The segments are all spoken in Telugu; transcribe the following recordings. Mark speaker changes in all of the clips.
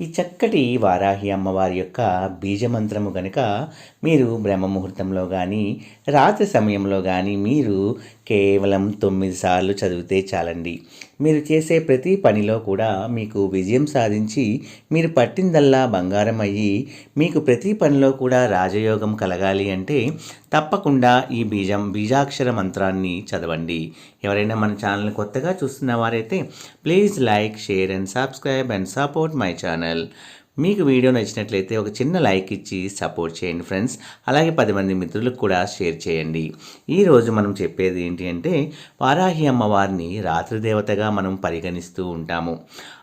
Speaker 1: ఈ చక్కటి వారాహి అమ్మవారి యొక్క బీజమంత్రము గనుక మీరు బ్రహ్మ ముహూర్తంలో కానీ రాత్రి సమయంలో కానీ మీరు కేవలం తొమ్మిది సార్లు చదివితే చాలండి. మీరు చేసే ప్రతి పనిలో కూడా మీకు విజయం సాధించి మీరు పట్టిందల్లా బంగారం అయ్యి మీకు ప్రతి పనిలో కూడా రాజయోగం కలగాలి అంటే తప్పకుండా ఈ బీజం బీజాక్షర మంత్రాన్ని చదవండి. ఎవరైనా మన ఛానల్ కొత్తగా చూస్తున్న వారైతే please like share and subscribe and support my channel. మీకు వీడియో నచ్చినట్లయితే ఒక చిన్న లైక్ ఇచ్చి సపోర్ట్ చేయండి ఫ్రెండ్స్ అలాగే పది మంది మిత్రులకు కూడా షేర్ చేయండి. ఈరోజు మనం చెప్పేది ఏంటి అంటే వారాహి అమ్మవారిని రాత్రి దేవతగా మనం పరిగణిస్తూ ఉంటాము.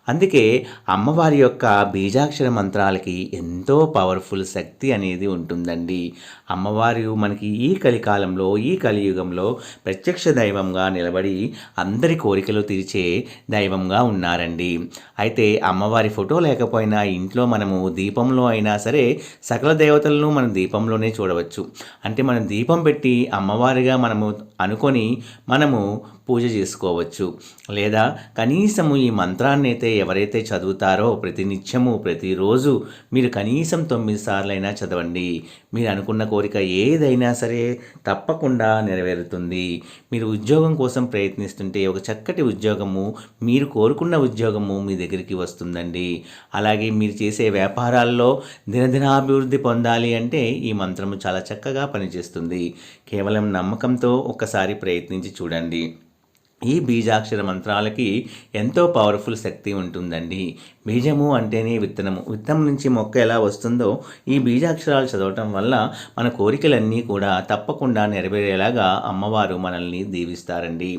Speaker 1: అందుకే అమ్మవారి యొక్క బీజాక్షర మంత్రాలకి ఎంతో పవర్ఫుల్ శక్తి అనేది ఉంటుందండి. అమ్మవారు మనకి ఈ కలికాలంలో ఈ కలియుగంలో ప్రత్యక్ష దైవంగా నిలబడి అందరి కోరికలు తీర్చే దైవంగా ఉన్నారండి. అయితే అమ్మవారి ఫోటో లేకపోయినా ఇంట్లో మనము దీపంలో అయినా సరే సకల దేవతలను మనం దీపంలోనే చూడవచ్చు. అంటే మనం దీపం పెట్టి అమ్మవారిగా మనము అనుకొని మనము పూజ చేసుకోవచ్చు. లేదా కనీసము ఈ మంత్రాన్ని అయితే ఎవరైతే చదువుతారో ప్రతినిత్యము ప్రతిరోజు మీరు కనీసం తొమ్మిది సార్లైనా చదవండి. మీరు అనుకున్న కోరిక ఏదైనా సరే తప్పకుండా నెరవేరుతుంది. మీరు ఉద్యోగం కోసం ప్రయత్నిస్తుంటే ఒక చక్కటి ఉద్యోగము మీరు కోరుకున్న ఉద్యోగము మీ దగ్గరికి వస్తుందండి. అలాగే మీరు చేసే వ్యాపారాల్లో దినదినాభివృద్ధి పొందాలి అంటే ఈ మంత్రము చాలా చక్కగా పనిచేస్తుంది. కేవలం నమ్మకంతో ఒకసారి ప్రయత్నించి చూడండి. ఈ బీజాక్షర మంత్రాలకి ఎంతో పవర్ఫుల్ శక్తి ఉంటుందండి. బీజము అంటేనే విత్తనము. విత్తనం నుంచి మొక్క ఎలా వస్తుందో ఈ బీజాక్షరాలు చదవటం వల్ల మన కోరికలన్నీ కూడా తప్పకుండా నెరవేరేలాగా అమ్మవారు మనల్ని దీవిస్తారండి.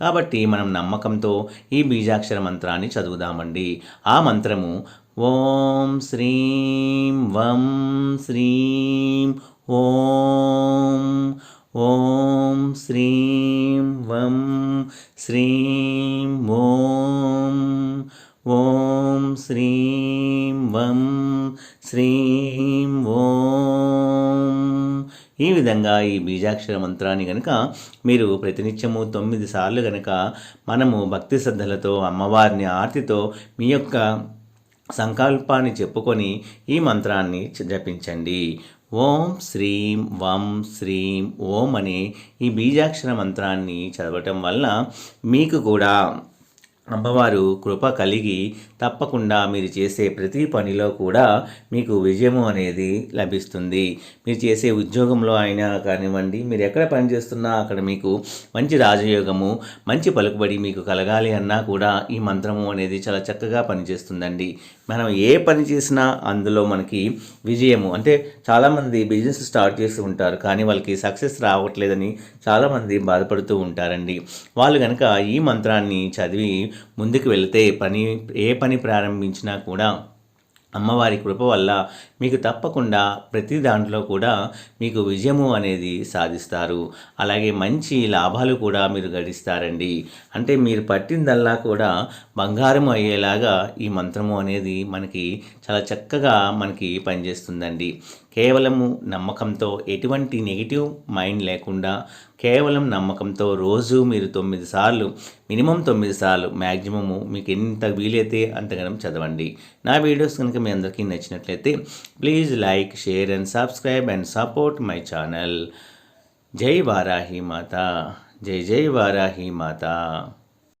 Speaker 1: కాబట్టి మనం నమ్మకంతో ఈ బీజాక్షర మంత్రాన్ని చదువుదామండి. ఆ మంత్రము ఓం శ్రీం వం శ్రీం ఓం ఓం శ్రీం శ్రీం ఓం ఓం శ్రీం వం శ్రీం ఓం. ఈ విధంగా ఈ బీజాక్షర మంత్రాన్ని కనుక మీరు ప్రతినిత్యము తొమ్మిది సార్లు కనుక మనము భక్తి శ్రద్ధలతో అమ్మవారిని ఆర్తితో మీ యొక్క సంకల్పాన్ని చెప్పుకొని ఈ మంత్రాన్ని జపించండి. ఓం శ్రీం వం శ్రీం ఓం అనే ఈ బీజాక్షర మంత్రాన్ని చదవటం వల్ల మీకు కూడా అమ్మవారు కృప కలిగి తప్పకుండా మీరు చేసే ప్రతి పనిలో కూడా మీకు విజయము అనేది లభిస్తుంది. మీరు చేసే ఉద్యోగంలో అయినా కానివ్వండి మీరు ఎక్కడ పని చేస్తున్నా అక్కడ మీకు మంచి రాజయోగము మంచి పలుకుబడి మీకు కలగాలి అన్నా కూడా ఈ మంత్రము అనేది చాలా చక్కగా పనిచేస్తుందండి. మనం ఏ పని చేసినా అందులో మనకి విజయము అంటే చాలామంది బిజినెస్ స్టార్ట్ చేస్తూ ఉంటారు కానీ వాళ్ళకి సక్సెస్ రావట్లేదని చాలామంది బాధపడుతూ ఉంటారండి. వాళ్ళు కనుక ఈ మంత్రాన్ని చదివి ముందుకు వెళితే పని ఏ పని ప్రారంభించినా కూడా అమ్మవారి కృప వల్ల మీకు తప్పకుండా ప్రతి దాంట్లో కూడా మీకు విజయము అనేది సాధిస్తారు. అలాగే మంచి లాభాలు కూడా మీరు గడిస్తారండి. అంటే మీరు పట్టిందల్లా కూడా బంగారం అయ్యేలాగా ఈ మంత్రము అనేది మనకి చాలా చక్కగా మనకి పనిచేస్తుందండి. కేవలము నమ్మకంతో ఎటువంటి నెగిటివ్ మైండ్ లేకుండా కేవలం నమ్మకంతో రోజు మీరు తొమ్మిది సార్లు మినిమం తొమ్మిది సార్లు మ్యాక్సిమము మీకు ఎంత వీలైతే అంతగానం చదవండి. నా వీడియోస్ కనుక మీ అందరికీ నచ్చినట్లయితే please like share and subscribe and support my channel. జై వారాహి మాత. జై జై వారాహి మాత.